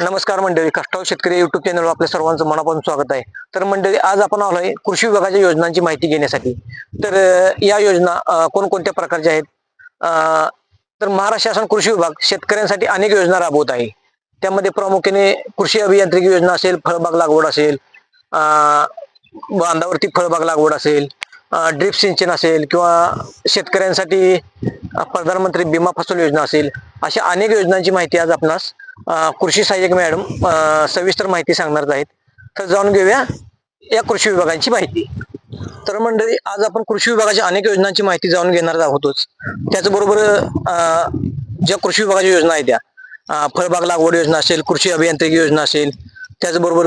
नमस्कार मंडळी कष्टाव शेतकरी युट्यूब चॅनलवर आपल्या सर्वांचं मनापासून स्वागत आहे. तर मंडळी आज आपण आलोय कृषी विभागाच्या योजनांची माहिती घेण्यासाठी. तर या योजना कोणकोणत्या प्रकारच्या आहेत? तर महाराष्ट्र शासन कृषी विभाग शेतकऱ्यांसाठी अनेक योजना राबवत आहे. त्यामध्ये प्रामुख्याने कृषी अभियांत्रिकी योजना असेल फळबाग लागवड असेल बांधावरती फळबाग लागवड असेल ड्रिप सिंचन असेल किंवा शेतकऱ्यांसाठी प्रधानमंत्री बिमा फसल योजना असेल अशा अनेक योजनांची माहिती आज आपणास कृषी सहाय्यक मॅडम सविस्तर माहिती सांगणार आहेत. तर जाणून घेऊया या कृषी विभागांची माहिती. तर मंडळी आज आपण कृषी विभागाच्या अनेक योजनांची माहिती जाणून घेणार आहोतच. त्याचबरोबर ज्या कृषी विभागाच्या योजना आहेत त्या फळबाग लागवड योजना असेल कृषी अभियांत्रिकी योजना असेल त्याचबरोबर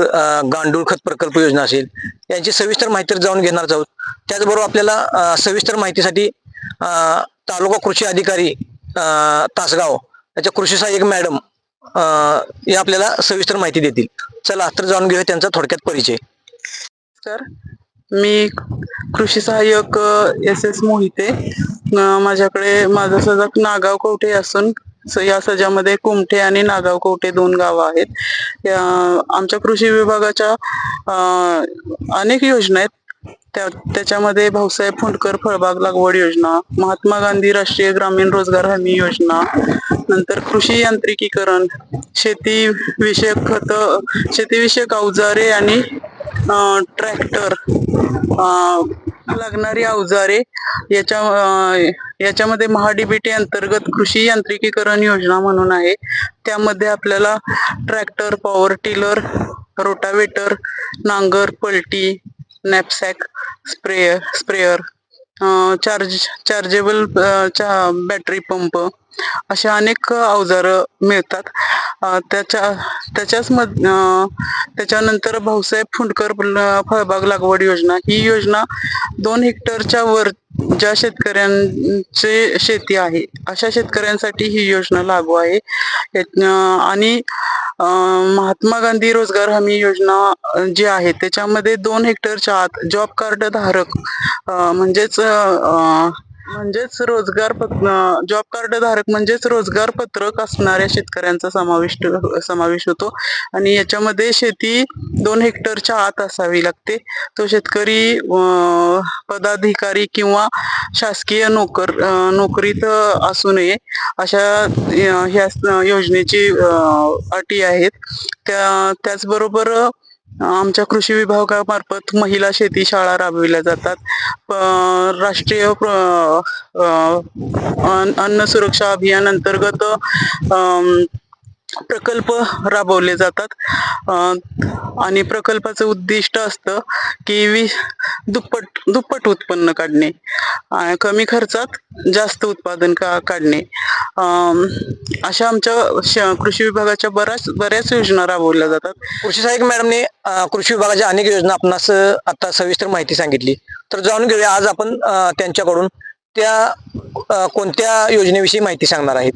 गांडूळ खत प्रकल्प योजना असेल यांची सविस्तर माहिती जाणून घेणार आहोत. त्याचबरोबर आपल्याला सविस्तर माहितीसाठी तालुका कृषी अधिकारी तासगाव त्याच्या कृषी सहाय्यक मॅडम या आपल्याला सविस्तर माहिती देतील. चला तर जाणून घेऊया त्यांचा थोडक्यात परिचय. सर मी कृषी सहाय्यक एस एस मोहिते. माझ्याकडे माझं सजग नागाव कवठे असून या सजामध्ये कुमठे आणि नागाव कवठे दोन गावं आहेत. आमच्या कृषी विभागाच्या अनेक योजना आहेत. त्याच्यामध्ये भाऊसाहेब फुंडकर फळबाग लागवड योजना महात्मा गांधी राष्ट्रीय ग्रामीण रोजगार हमी योजना नंतर कृषी यांत्रिकीकरण शेती विषयक खत शेतीविषयक अवजारे आणि ट्रॅक्टर लागणारी अवजारे याच्या याच्यामध्ये महाडीबीटी अंतर्गत कृषी यांत्रिकीकरण योजना म्हणून आहे. त्यामध्ये आपल्याला ट्रॅक्टर पॉवर टिलर रोटावेटर नांगर पलटी knapsack sprayer sprayer charge chargeable battery pump अशा अनेक अवजारं मिळतात. त्याच्या त्याच्याच मध त्याच्यानंतर भाऊसाहेब फुंडकर फळबाग लागवड योजना. ही योजना दोन हेक्टरच्या वर ज्या शेतकऱ्यांचे शेती आहे अशा शेतकऱ्यांसाठी ही योजना लागू आहे. आणि महात्मा गांधी रोजगार हमी योजना जी आहे त्याच्यामध्ये दोन हेक्टरच्या आत जॉब कार्ड धारक म्हणजेच म्हणजेच रोजगार जॉब कार्ड धारक म्हणजेच रोजगार पत्रक असणाऱ्या शेतकऱ्यांचा समाविष्ट समावेश होतो. आणि याच्यामध्ये शेती दोन हेक्टरच्या आत असावी लागते. तो शेतकरी पदाधिकारी किंवा शासकीय नोकर नोकरीत असू नये अशा ह्या योजनेची अटी आहेत. त्या त्याचबरोबर आमच्या कृषी विभागामार्फत महिला शेती शाळा राबविल्या जातात. राष्ट्रीय अन्न सुरक्षा अभियान अंतर्गत प्रकल्प राबवले जातात. आणि प्रकल्पाचं उद्दिष्ट असतं की वी दुप्पट दुप्पट उत्पन्न काढणे. कमी खर्चात जास्त उत्पादन का काढणे. अशा आमच्या श- कृषी विभागाच्या बऱ्याच बऱ्याच योजना राबवल्या जातात. कृषी सहाय्यक मॅडमने कृषी विभागाच्या अनेक योजना आपणास आता सविस्तर माहिती सांगितली. तर जाणून घेऊया आज आपण त्यांच्याकडून त्या कोणत्या योजनेविषयी माहिती सांगणार आहेत?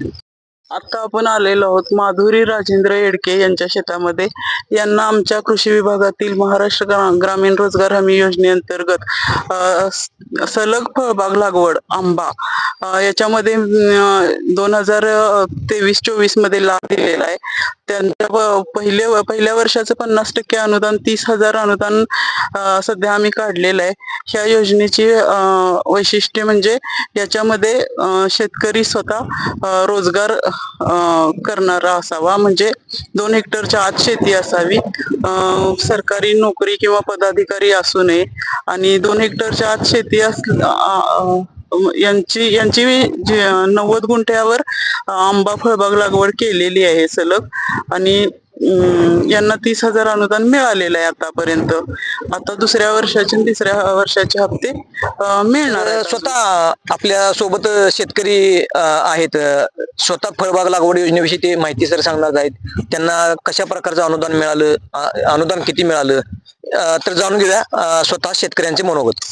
आता आपण आलेलो आहोत माधुरी राजेंद्र येडके यांच्या शेतामध्ये. यांना आमच्या कृषी विभागातील महाराष्ट्र ग्रामीण रोजगार हमी योजनेअंतर्गत सलग फळबाग लागवड आंबा याच्यामध्ये दोन हजार तेवीस चोवीसमध्ये लाभ दिलेला आहे. त्यांच्या प- पहिले पहिल्या वर्षाचं पन्नास टक्के अनुदान तीस हजार अनुदान सध्या आम्ही काढलेलं आहे. ह्या योजनेची वैशिष्ट्य म्हणजे याच्यामध्ये शेतकरी स्वतः रोजगार करणारा असावा. म्हणजे दोन हेक्टरच्या आत शेती असावी. सरकारी नोकरी किंवा पदाधिकारी असू नये. आणि दोन हेक्टरच्या आत शेती अस यांची यांची जी नव्वद गुंठ्यावर आंबा फळबाग लागवड केलेली आहे सलग. आणि अं, यांना तीस हजार अनुदान मिळालेलं आहे आतापर्यंत. आता दुसऱ्या वर्षाचे तिसऱ्या वर्षाचे हप्ते मिळणार स्वतः आपल्यासोबत शेतकरी आहेत. स्वतः फळबाग लागवड योजनेविषयी ते माहिती सर सांगणार आहेत. त्यांना कशा प्रकारचं अनुदान मिळालं अनुदान किती मिळालं तर जाणून घेऊया स्वतः शेतकऱ्यांचे मनोगत.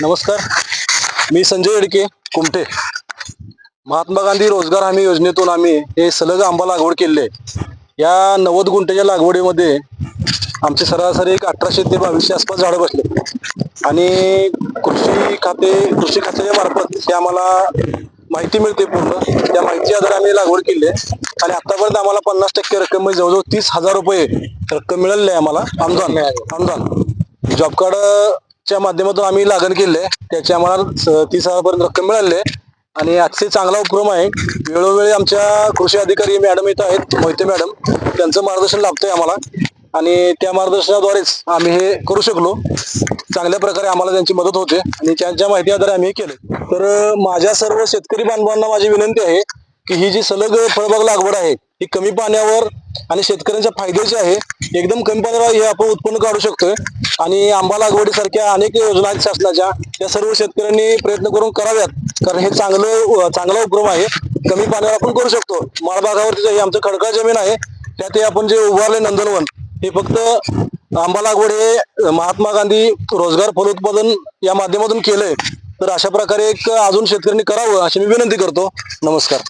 नमस्कार. मी संजय येडके कुमटे. महात्मा गांधी रोजगार हमी योजनेतून आम्ही हे सलग आंबा लागवड केले या नव्वद गुंठ्याच्या लागवडीमध्ये आमचे सरासरी एक अठराशे ते बावीसशे आसपास झाडं बसले. आणि कृषी खाते कृषी खात्याच्या मार्फत हे आम्हाला माहिती मिळते पूर्ण. त्या माहिती आधारे आम्ही लागवड केली आहे. आणि आतापर्यंत आम्हाला पन्नास टक्के रक्कम म्हणजे जवळजवळ तीस हजार रुपये रक्कम मिळाली आहे आम्हाला. अनुदान अनुदान जॉब च्या माध्यमातून आम्ही लागण केले त्याची आम्हाला तीस हजारपर्यंत रक्कम मिळाली आहे. आणि अतिशय चांगला उपक्रम आहे. वेळोवेळी आमच्या कृषी अधिकारी मॅडम इथं आहेत मोहिते मॅडम. त्यांचं मार्गदर्शन लाभतंय आम्हाला. आणि त्या मार्गदर्शनाद्वारेच आम्ही हे करू शकलो. चांगल्या प्रकारे आम्हाला त्यांची मदत होते. आणि त्यांच्या माहिती आधारे आम्ही हे केले तर माझ्या सर्व शेतकरी बांधवांना माझी विनंती आहे की ही जी सलग फळबाग लागवड आहे ही कमी पाण्यावर आणि शेतकऱ्यांच्या फायद्याची आहे. एकदम कमी पाण्यावर हे आपण उत्पन्न काढू शकतोय. आणि आंबा लागवडीसारख्या अनेक योजना आहेत शासनाच्या. त्या सर्व शेतकऱ्यांनी प्रयत्न करून कराव्यात. कारण हे चांगलं चांगला उपक्रम आहे. कमी पाण्यावर आपण करू शकतो. माळबागावरती जे आमचं खडकाळ जमीन आहे. त्यात हे आपण जे उभारले नंदनवन हे फक्त आंबा लागवड हे महात्मा गांधी रोजगार फलोत्पादन या माध्यमातून केलंय. तर अशा प्रकारे एक अजून शेतकऱ्यांनी करावं अशी मी विनंती करतो. नमस्कार.